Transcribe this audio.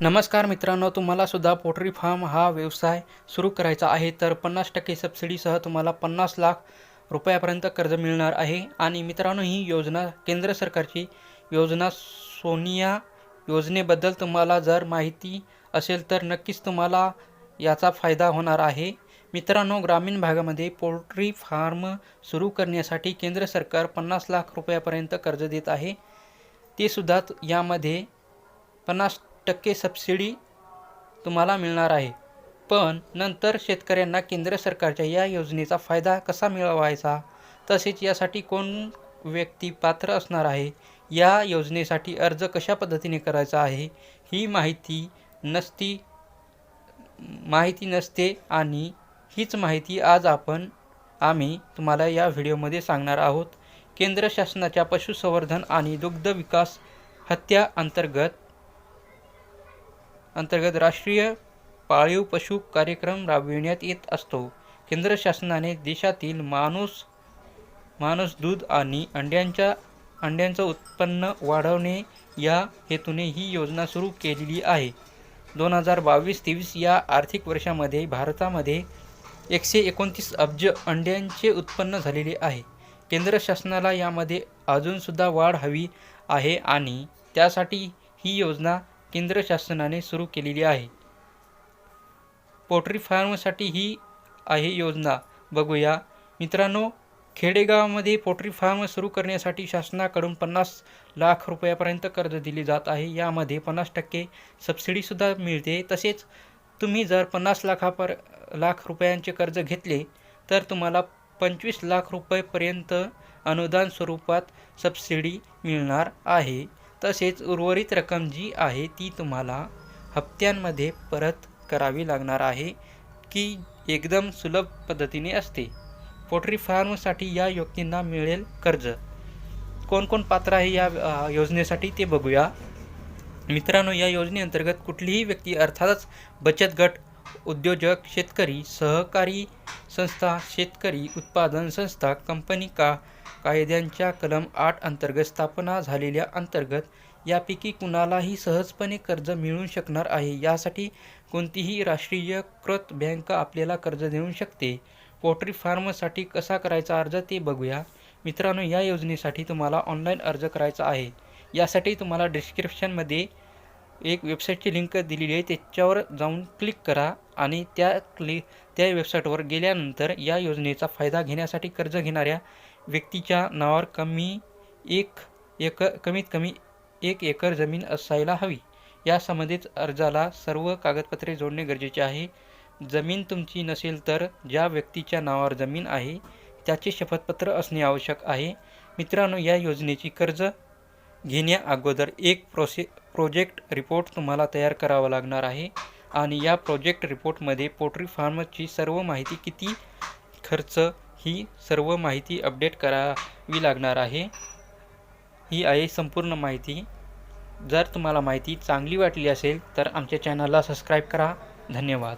नमस्कार मित्रांनो तुम्हाला सुद्धा पोल्ट्री फार्म हा व्यवसाय सुरू करायचा आहे तर पन्नास टक्के सबसिडीसह तुम्हाला पन्नास लाख रुपयापर्यंत कर्ज मिळणार आहे. आणि मित्रांनो ही योजना केंद्र सरकारची योजना सोनिया योजनेबद्दल तुम्हाला जर माहिती असेल तर नक्कीच तुम्हाला याचा फायदा होणार आहे. मित्रांनो ग्रामीण भागामध्ये पोल्ट्री फार्म सुरू करण्यासाठी केंद्र सरकार पन्नास लाख रुपयापर्यंत कर्ज देत आहे. ते सुद्धा त- यामध्ये पन्नास टक्के सबसिडी तुम्हाला मिळणार आहे. पण नंतर शेतकऱ्यांना केंद्र सरकारच्या या योजनेचा फायदा कसा मिळवायचा? तसेच यासाठी कोण व्यक्ती पात्र असणार आहे? या योजनेसाठी अर्ज कशा पद्धतीने करायचा आहे? ही माहिती नसती माहिती नसते आणि हीच माहिती आज आपण आम्ही तुम्हाला या व्हिडिओमध्ये सांगणार आहोत. केंद्र शासनाच्या पशुसंवर्धन आणि दुग्ध विकास हत्या अंतर्गत अंतर्गत राष्ट्रीय पाळीव पशु कार्यक्रम राबविण्यात येत असतो. केंद्र शासनाने देशातील माणूस माणूस दूध आणि अंड्यांच्या अंड्यांचं उत्पन्न वाढवणे या हेतूने ही योजना सुरू केलेली आहे. दोन हजार बावीस तेवीस या आर्थिक वर्षामध्ये भारतामध्ये एकशे एकोणतीस अब्ज अंड्यांचे उत्पन्न झालेले आहे. केंद्र शासनाला यामध्ये अजूनसुद्धा वाढ हवी आहे आणि त्यासाठी ही योजना केंद्र शासनाने सुरू केलेली आहे. पोल्ट्री फार्मसाठी ही आहे योजना. बघूया. मित्रांनो खेडेगावामध्ये पोल्ट्री फार्म सुरू करण्यासाठी शासनाकडून पन्नास लाख रुपयापर्यंत कर्ज दिले जात आहे. यामध्ये पन्नास टक्के सबसिडीसुद्धा मिळते. तसेच तुम्ही जर पन्नास लाखापर लाख रुपयांचे कर्ज घेतले तर तुम्हाला पंचवीस लाख रुपयेपर्यंत अनुदान स्वरूपात सबसिडी मिळणार आहे. तसेच उर्वरित रक्कम जी आहे ती तुम्हाला हप्त्यांमध्ये परत करावी लागणार आहे की एकदम सुलभ पद्धतीने असते. पोल्ट्री फार्मसाठी या व्यक्तींना मिळेल कर्ज. कोण कोण पात्र आहे या योजनेसाठी ते बघूया. मित्रांनो या योजनेअंतर्गत कुठलीही व्यक्ती अर्थातच बचत गट उद्योजक शेतकरी सहकारी संस्था शेतकरी उत्पादन संस्था कंपनी का कायद्यांच्या कलम आठ अंतर्गत स्थापना झालेल्या अंतर्गत यापैकी कुणालाही सहजपणे कर्ज मिळू शकणार आहे? यासाठी कोणतीही राष्ट्रीयकृत बँक आपल्याला कर्ज देऊ शकते. पोल्ट्री फार्मसाठी कसा करायचा अर्ज ते बघूया. मित्रांनो या योजनेसाठी तुम्हाला ऑनलाईन अर्ज करायचा आहे. यासाठी तुम्हाला डिस्क्रिप्शनमध्ये एक वेबसाईटची लिंक दिलेली आहे. त्याच्यावर जाऊन क्लिक करा. आणि त्या क्लि त्या वेबसाईटवर गेल्यानंतर या योजनेचा फायदा घेण्यासाठी कर्ज घेणाऱ्या व्यक्तीच्या नावावर कमी एक एक कमीत कमी एक एकर जमीन असायला हवी. यासंबंधित अर्जाला सर्व कागदपत्रे जोडणे गरजेचे आहे. जमीन तुमची नसेल तर ज्या व्यक्तीच्या नावावर जमीन आहे त्याचे शपथपत्र असणे आवश्यक आहे. मित्रांनो या योजनेची कर्ज घेण्या अगोदर एक प्रोसे प्रोजेक्ट रिपोर्ट तुम्हाला तयार करावा लागणार आहे. आणि या प्रोजेक्ट रिपोर्टमध्ये पोल्ट्री फार्मची सर्व माहिती किती खर्च ही सर्व माहिती अपडेट करावी लागणार आहे. ही आहे संपूर्ण माहिती. जर तुम्हाला माहिती चांगली वाटली असेल तर आमच्या चॅनलला सबस्क्राईब करा. धन्यवाद.